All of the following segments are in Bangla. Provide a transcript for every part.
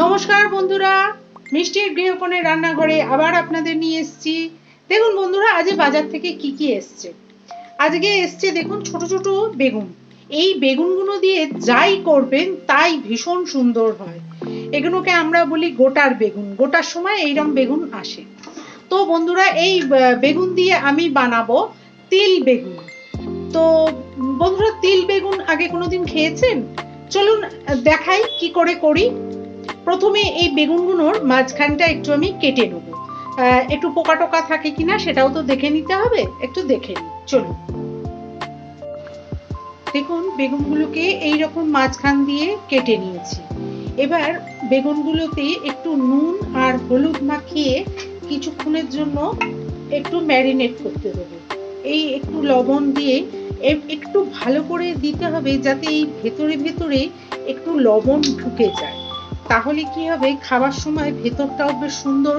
নমস্কার বন্ধুরা, মিষ্টির গৃহকোণের রান্নাঘরে আবার আপনাদের নিয়ে এসেছি। দেখুন বন্ধুরা, আজ বাজার থেকে কি কি এসছে। আজকে এসছে দেখুন ছোট ছোট বেগুন। এই বেগুনগুলো দিয়ে যাই করবেন, তাই ভীষণ সুন্দর হয়। এগুলোকে আমরা বলি গোটার বেগুন। গোটার সময় এইরকম বেগুন আসে। তো বন্ধুরা, এই বেগুন দিয়ে আমি বানাবো তিল বেগুন। তো বন্ধুরা, তিল বেগুন আগে কোনোদিন খেয়েছেন? চলুন দেখাই কি করে করি। প্রথমে এই বেগুনগুলোর মাঝখানটা একটু আমি কেটে নেব। একটু পোকা টোকা থাকে কিনা সেটাও তো দেখে নিতে হবে, একটু দেখে নিই। চলুন। দেখুন, বেগুনগুলোকে এই রকম মাঝখান দিয়ে কেটে নিয়েছি। এবার বেগুনগুলোতে একটু নুন আর হলুদ মাখিয়ে কিছুক্ষণের জন্য একটু ম্যারিনেট করতে দেবো। এই একটু লবণ দিয়ে একটু ভালো করে দিতে হবে যাতে এই ভেতরে ভেতরে একটু লবণ ঢুকে যায়। তাহলে কি হবে? খাবার সময় ভেতরটাও বেশ সুন্দর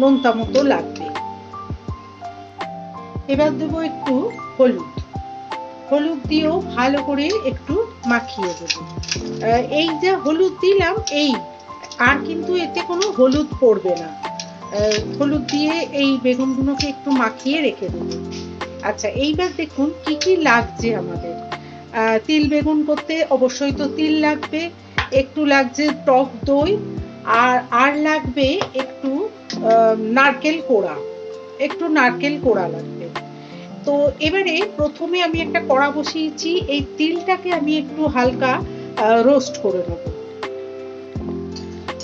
নোনতা মতো লাগবে। এবার দেবো একটু হলুদ। হলুদ দিয়েও ভালো করে একটু মাখিয়ে দেবো। এই যে হলুদ দিলাম, এই আর কিন্তু এতে কোনো হলুদ পড়বে না। হলুদ দিয়ে এই বেগুনগুলোকে একটু মাখিয়ে রেখে দেবো। আচ্ছা এইবার দেখুন কি কি লাগছে আমাদের। তিল বেগুন করতে অবশ্যই তো তিল লাগবে। একটু লাগছে টক দই, আর আর লাগবে একটু নারকেল কোড়া। একটু নারকেল কোড়া লাগবে। তো এবারে প্রথমে আমি একটা কড়া বসিয়েছি, এই তিলটাকে আমি একটু হালকা রোস্ট করে নেব।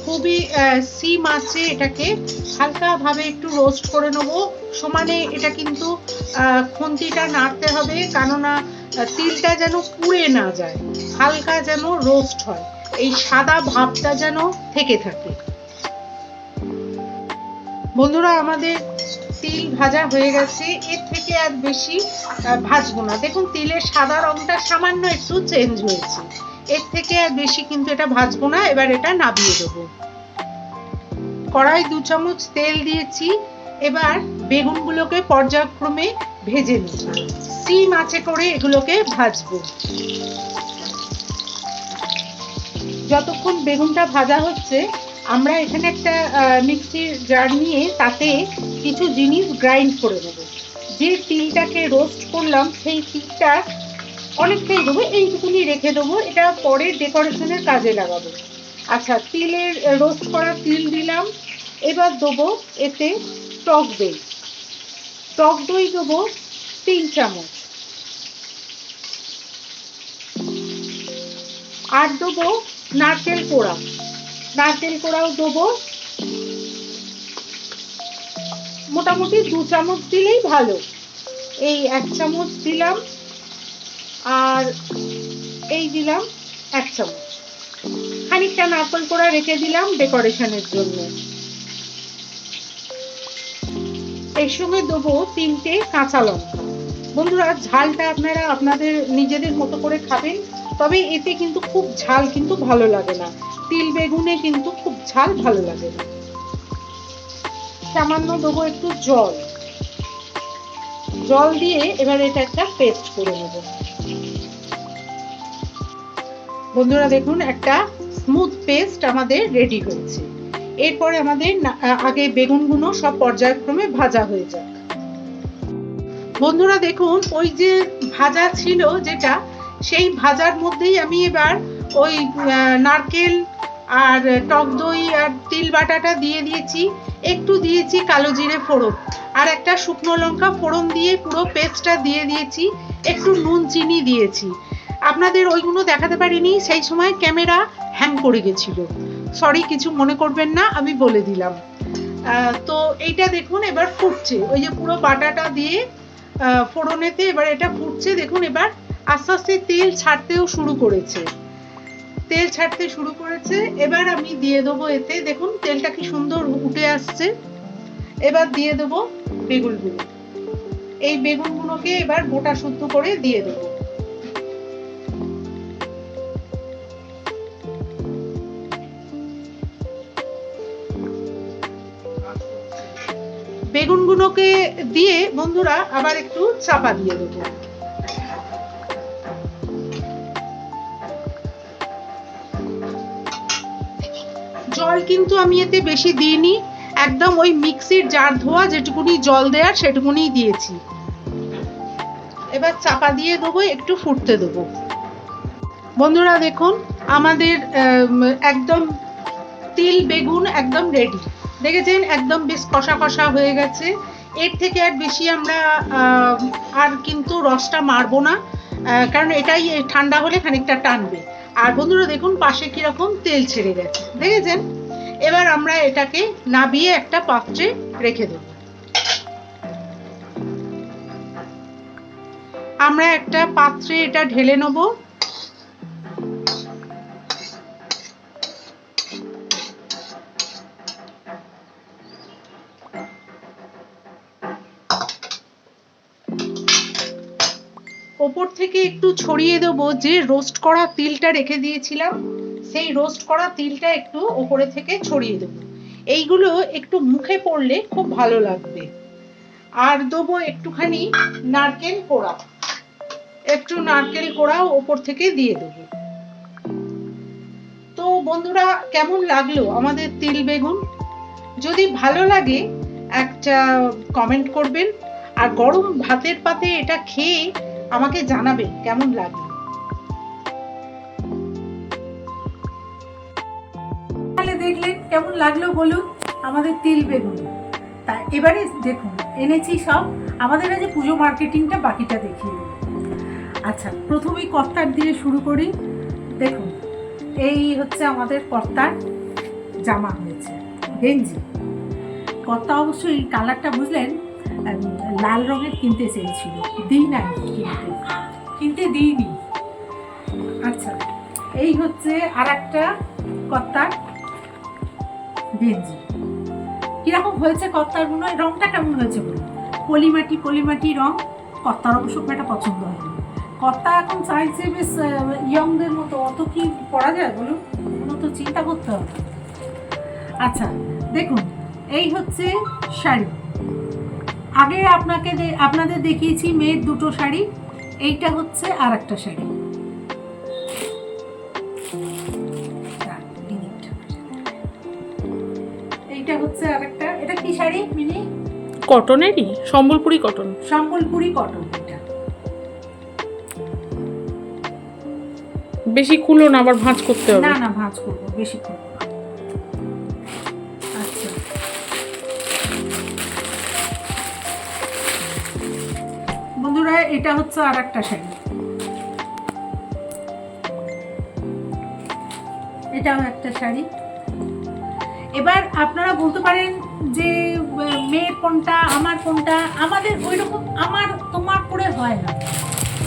খুবই সিম আছে এটাকে হালকা ভাবে একটু রোস্ট করে নেব। সমানে এটা কিন্তু খুন্তিটা নাড়তে হবে, কেননা তিলটা যেন পুড়ে না যায়, হালকা যেন রোস্ট হয়। এই সাদা ভাবটা যেন থেকে থাকে। বন্ধুরা, আমাদের তিল ভাজা হয়ে গেছে। এর থেকে আর বেশি ভাজবো না। দেখুন, তিলের সাদা রংটা সামান্য একটু চেঞ্জ হয়েছে। এর থেকে আর বেশি কিন্তু এটা ভাজবো না, এবার এটা নাবিয়ে দেবো। কড়াই দু চামচ তেল দিয়েছি। এবার বেগুনগুলোকে পর্যায়ক্রমে ভেজে নিই সিম আছে করে এগুলোকে ভাজবো। যতক্ষণ বেগুনটা ভাজা হচ্ছে, আমরা এখানে একটা মিক্সির জার নিয়ে তাতে কিছু জিনিস গ্রাইন্ড করে নেব। যে তিলটাকে রোস্ট করলাম, সেই তিলটা অনেকটাই দেবো, এইটুকুনি রেখে দেবো, এটা পরে ডেকোরেশনের কাজে লাগাবো। আচ্ছা তিলের রোস্ট করা তিল দিলাম, এবার দেবো এতে টক দই। টক দই দেবো তিন চামচ। আর দেবো নারকেল কোড়া। নারকেল কোড়াও দেবো। মোটামুটি দু চামচ দিলেই ভালো। এই এক চামচ দিলাম। আর এই দিলাম এক চামচ। খানিকটা নারকেল কোড়া রেখে দিলাম ডেকোরেশনের জন্য। এর সঙ্গে দেবো তিনটে কাঁচা লঙ্কা। বন্ধুরা, ঝালটা আপনারা আপনাদের নিজেদের মতো করে খাবেন। তবে এতে কিন্তু খুব ঝাল কিন্তু ভালো লাগে না। তিল বেগুনে কিন্তু খুব ঝাল ভালো লাগে না। সামান্য দেবো একটু জল। জল দিয়ে এবার এটা একটা পেস্ট করে নেব। বন্ধুরা দেখুন, একটা স্মুথ পেস্ট আমাদের রেডি হয়েছে। এরপরে আমাদের আগে বেগুনগুলো সব পর্যায়ক্রমে ভাজা হয়ে যাক। বন্ধুরা দেখুন, ওই যে ভাজা ছিল যেটা সেই ভাজার মধ্যেই আমি এবার ওই নারকেল আর টক দই আর তিল বাটাটা দিয়ে দিয়েছি। একটু দিয়েছি কালো জিরে ফোড়ন আর একটা শুকনো লঙ্কা ফোড়ন দিয়ে পুরো পেস্টটা দিয়ে দিয়েছি। একটু নুন, চিনি দিয়েছি। আপনাদের ওইগুলো দেখাতে পারিনি, সেই সময় ক্যামেরা হ্যাং করে গেছিল। সরি, কিছু মনে করবেন না, আমি বলে দিলাম। তো এইটা দেখুন, এবার ফুটছে। ওই যে পুরো বাটাটা দিয়ে ফোড়নেতে এবার এটা ফুটছে। দেখুন, এবার আস্তে আস্তে তেল ছাড়তেও শুরু করেছে। তেল ছাড়তে শুরু করেছে। এবার আমি দিয়ে দেবো এতে, দেখুন, তেলটা কি সুন্দর উঠে আসছে। এবার দিয়ে দেবো বেগুনগুলো। এই বেগুনগুলোকে এবার গোটা শুদ্ধ করে দিয়ে দেবো। বেগুনগুলোকে দিয়ে বন্ধুরা আবার একটু চাপা দিয়ে দেবো। জল কিন্তু আমি এতে বেশি দিইনি। একদম ওই মিক্সির জার ধোয়া, যেটুকুনি জল দেওয়ার সেটুকুনি দিয়েছি। এবার চাপা দিয়ে দেবো, একটু ফুটতে দেবো। বন্ধুরা দেখুন, আমাদের একদম তিল বেগুন একদম রেডি দেখেছেন? একদম বেশ কষা কষা হয়ে গেছে। এর থেকে আর বেশি আমরা আর কিন্তু রসটা মারবো না কারণ এটাই ঠান্ডা হলে খানিকটা টানবে। আর বন্ধুরা দেখুন, পাশে কীরকম তেল ছেড়ে গেছে। দেখেছেন? এবার আমরা এটাকে নাবিয়ে একটা পাত্রে রেখে দেব। আমরা একটা পাত্রে এটা ঢেলে নেব। ওপর থেকে একটু ছড়িয়ে দেবো যে রোস্ট করা তিলটা রেখে দিয়েছিলাম। সেই রোস্ট করা তিলটা একটু ওপরে থেকে ছড়িয়ে দেবো। এইগুলো একটু মুখে পড়লে খুব ভালো লাগবে। আর দেবো একটুখানি নারকেল কোড়া। একটু নারকেল কোড়াও ওপর থেকে দিয়ে দেবো। তো বন্ধুরা, কেমন লাগল আমাদের তিল বেগুন? যদি ভালো লাগে, একটা কমেন্ট করবেন। আর গরম ভাতের পাতে এটা খেয়ে আমাকে জানাবেন কেমন লাগল। দেখলেন কেমন লাগল বলুন? আমাদের তিল বেগুন। তা এবারে দেখুন, এনেছি সব। আমাদের আজ পুজো মার্কেটিংটা বাকিটা দেখিয়ে আচ্ছা প্রথমেই কর্তার দিয়ে শুরু করি। দেখুন, এই হচ্ছে আমাদের কর্তার জামা হয়েছে, গেঞ্জি। কর্তা অবশ্য এই কালারটা বুঝলেন লাল রঙের কিনতে চেয়েছিল। দিই নাই কিনতে। কিনতে দিইনি। আচ্ছা এই হচ্ছে আর একটা কর্তার গেঞ্জি কীরকম হয়েছে কর্তার মনে রংটা কেমন হয়েছে বলুন? পলিমাটি পলিমাটি রং। কর্তার অবশ্য খুব একটা পছন্দ হয়নি। কর্তা এখন চাইছে বেশ ইয়ংদের মতো। অত কি পড়া যায় বলুন? কোনো তো চিন্তা করতে হবে। আচ্ছা দেখুন, এই হচ্ছে শাড়ি। আগে আপনাকে আপনাদের দেখিয়েছি মেয়ের দুটো শাড়ি। এইটা হচ্ছে আর একটা শাড়ি। এইটা হচ্ছে আরেকটা। এটা কি শাড়ি মিনি? কটনেরই সম্বলপুরি কটন। সম্বলপুরি কটন এটা। বেশি খুলো না আবার ভাঁজ করতে হবে। না না ভাঁজ করব বেশি না। আচ্ছা। বন্ধুরা এটা হচ্ছে আর একটা শাড়ি। এটাও একটা শাড়ি। এবার আপনারা বলতে পারেন যে মেয়ের কোনটা, আমার কোনটা, আমাদের ওই রকম আমার, তোমার করে হয় না।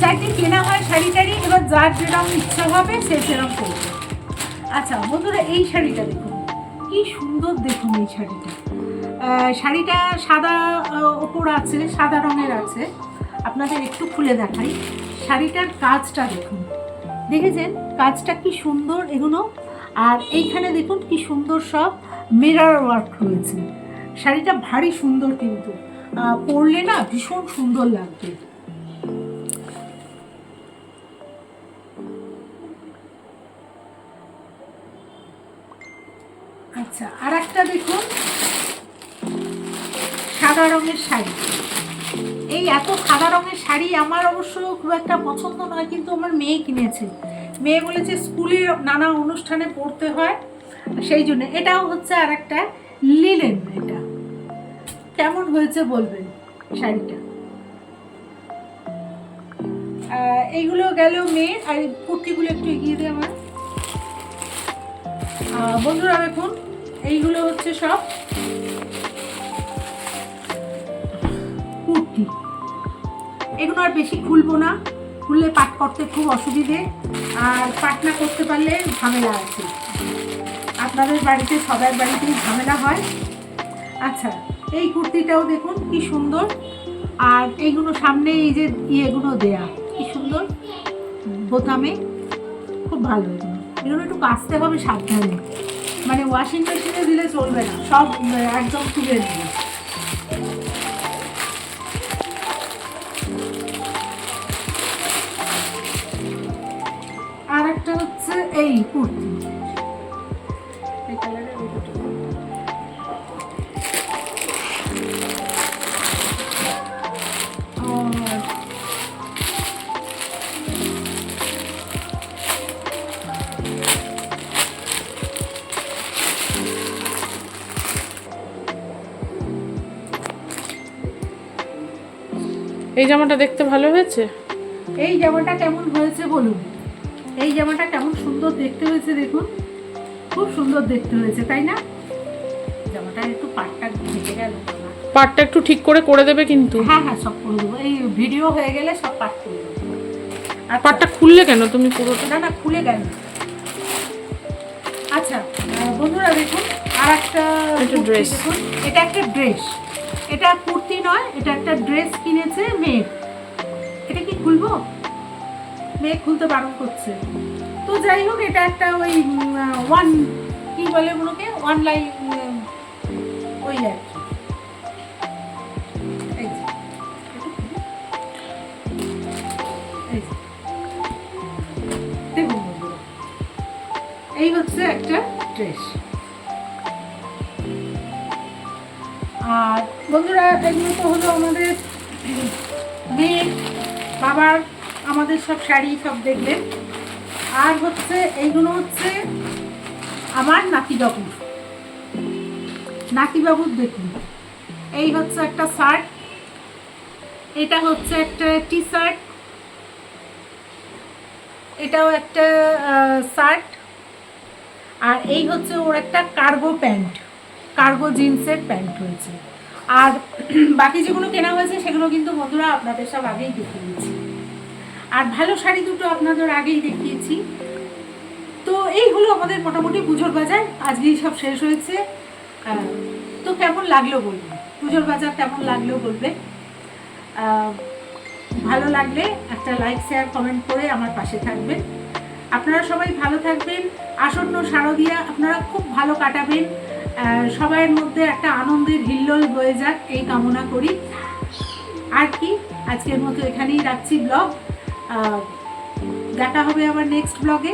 চারটে কেনা হয় শাড়ি টাড়ি এবার যার যেরকম ইচ্ছা হবে, সে সেরকম করবে। আচ্ছা বন্ধুরা, এই শাড়িটা দেখুন। কি সুন্দর দেখুন এই শাড়িটা। শাড়িটা সাদা ওপর আছে, সাদা রঙের আছে। আপনাদের একটু খুলে দেখাই। শাড়িটার কাজটা দেখুন। দেখেছেন? কাজটা কি সুন্দর এগুলো? আর এইখানে দেখুন কি সুন্দর সব। মিরর ওয়ার্ক রয়েছে শাড়িটা ভারী সুন্দর কিন্তু। পরলে না ভীষণ সুন্দর লাগবে। আচ্ছা আর একটা দেখুন। সাদা রঙের শাড়ি। এই এত সাদা রঙের শাড়ি আমার অবশ্য খুব একটা পছন্দ নয়, কিন্তু আমার মেয়ে কিনেছে। মেয়ে বলেছে, স্কুলে নানা অনুষ্ঠানে পড়তে হয়। সেই জন্য এটাও হচ্ছে আর একটা লিলেন এটা। কেমন হয়েছে বলবেন শাড়িটা? এইগুলো গেল মেয়ের আর কুর্তিগুলো একটু এগিয়ে দিয়ে আমার। বন্ধুরা দেখুন, এইগুলো হচ্ছে সব কুর্তি। এগুলো আর বেশি খুলবো না, খুললে পাট করতে খুব অসুবিধে, আর পাট না করতে পারলে ঝামেলা আছে। আপনাদের বাড়িতে, সবার বাড়িতেই ঝামেলা হয়। আচ্ছা এই কুর্তিটাও দেখুন, কি সুন্দর। আর এইগুলো সামনে এই যে ইয়েগুলো দেয়া, কি সুন্দর। বোতামে, খুব ভালো এগুলো। এগুলো একটু কাচতে হবে সাবধানে। মানে ওয়াশিং মেশিনে দিলে চলবে না, সব, একদম তুলে নেবে। আর একটা হচ্ছে এই কুর্তি। এই জামাটা দেখতে ভালো হয়েছে? এই জামাটা কেমন হয়েছে বলুন? এই জামাটা কেমন সুন্দর দেখতে হয়েছে দেখুন। খুব সুন্দর দেখতে হয়েছে তাই না? জামাটা একটু পাটটা ঘেটে গেল। পাটটা একটু ঠিক করে করে দেবে কিন্তু। হ্যাঁ হ্যাঁ সব করে দেবো। এই ভিডিও হয়ে গেলে সব পাট করে দেবো। আর পাটটা খুললে কেন তুমি পুরোটা? না না খুলে গেল। আচ্ছা বন্ধুরা দেখুন আর একটা dress। এটা একটা ড্রেস এটা কুর্তি নয়, এটা একটা ড্রেস কিনেছে মেয়ে। এটা কি খুলবো? মেয়ে খুলতে বারণ করছে। তো যাই হোক, এটা একটা ওই ওয়ান কি বলে ওগুলোকে? ওয়ান লাইন ওই আর এই হচ্ছে একটা ড্রেস। আর বন্ধুরা এগুলো তো হলো আমাদের মেয়ের বাবার, আমাদের সব শাড়ি সব দেখলেন আর হচ্ছে, এইগুলো হচ্ছে আমার নাতিবাবুর নাতিবাবুর দেখুন। এই হচ্ছে একটা শার্ট এটা হচ্ছে একটা টি শার্ট এটাও একটা শার্ট আর এই হচ্ছে ওর একটা কার্গো প্যান্ট কার্গো জিন্সের প্যান্ট হয়েছে। আর বাকি যেগুলো কেনা হয়েছে, সেগুলো কিন্তু বন্ধুরা আপনাদের সব আগেই দেখিয়েছি আর ভালো শাড়ি দুটো আপনাদের আগেই দেখিয়েছি। তো এই হলো আমাদের মোটামুটি পুজোর বাজার। আজকেই সব শেষ হয়েছে। তো কেমন লাগল বলবে পুজোর বাজার কেমন লাগল বলবে ভালো লাগলে একটা লাইক শেয়ার কমেন্ট করে আমার পাশে থাকবেন। আপনারা সবাই ভালো থাকবেন। আসন্ন শারদিয়া আপনারা খুব ভালো কাটাবেন। সবাইয়ের মধ্যে একটা আনন্দের হিল্লোল হয়ে যাক, এই কামনা করি। আর কি, আজকের মতো এখানেই রাখছি ব্লগ। দেখা হবে আবার নেক্সট ব্লগে।